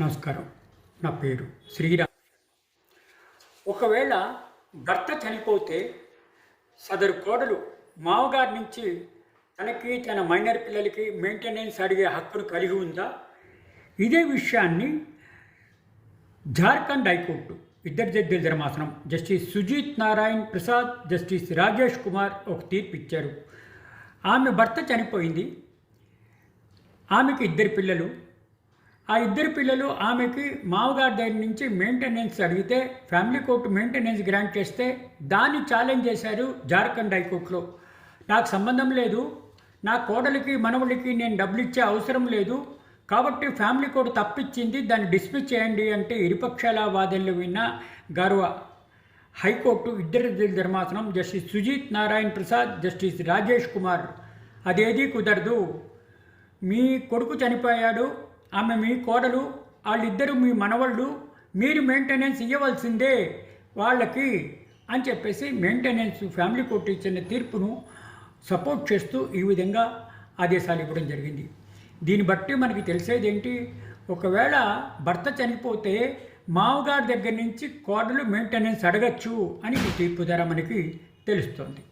నమస్కారం. నా పేరు శ్రీరామ్. ఒకవేళ భర్త చనిపోతే సదరు కోడలు మామగారి నుంచి తనకి తన మైనర్ పిల్లలకి మెయింటెనెన్స్ అడిగే హక్కును కలిగి ఉందా? ఇదే విషయాన్ని జార్ఖండ్ హైకోర్టు ఇద్దరు జడ్జిల ధర్మాసనం జస్టిస్ సుజీత్ నారాయణ్ ప్రసాద్ జస్టిస్ రాజేష్ కుమార్ ఒక తీర్పు ఇచ్చారు. ఆమె భర్త చనిపోయింది. ఆమెకి ఇద్దరు పిల్లలు. ఆ ఇద్దరు పిల్లలు ఆమెకి మామగారి దగ్గర నుంచి మెయింటెనెన్స్ అడిగితే ఫ్యామిలీ కోర్టు మెయింటెనెన్స్ గ్రాంట్ చేస్తే దాన్ని ఛాలెంజ్ చేశారు జార్ఖండ్ హైకోర్టులో. నాకు సంబంధం లేదు నా కోడలికి మనవడికి నేను డబ్బులు ఇచ్చే అవసరం లేదు కాబట్టి ఫ్యామిలీ కోర్టు తప్పిచ్చింది దాన్ని డిస్మిస్ చేయండి అంటే ఇరుపక్షాల వాదనలు విన్న గర్వ. హైకోర్టు ఇద్దరు ధర్మాసనం జస్టిస్ సుజీత్ నారాయణ్ ప్రసాద్ జస్టిస్ రాజేష్ కుమార్. అదేదీ కుదరదు. మీ కొడుకు చనిపోయాడు ఆమె మీ కోడలు వాళ్ళిద్దరూ మీ మనవళ్ళు మీరు మెయింటెనెన్స్ ఇవ్వవలసిందే వాళ్ళకి అని చెప్పేసి మెయింటెనెన్స్ ఫ్యామిలీ కోర్టు ఇచ్చిన తీర్పును సపోర్ట్ చేస్తూ ఈ విధంగా ఆదేశాలు ఇవ్వడం జరిగింది. దీన్ని బట్టి మనకి తెలిసేది ఏంటి ఒకవేళ భర్త చనిపోతే మామగారి దగ్గర నుంచి కోడలు మెయింటెనెన్స్ అడగచ్చు అని ఈ తీర్పు ద్వారా మనకి తెలుస్తోంది.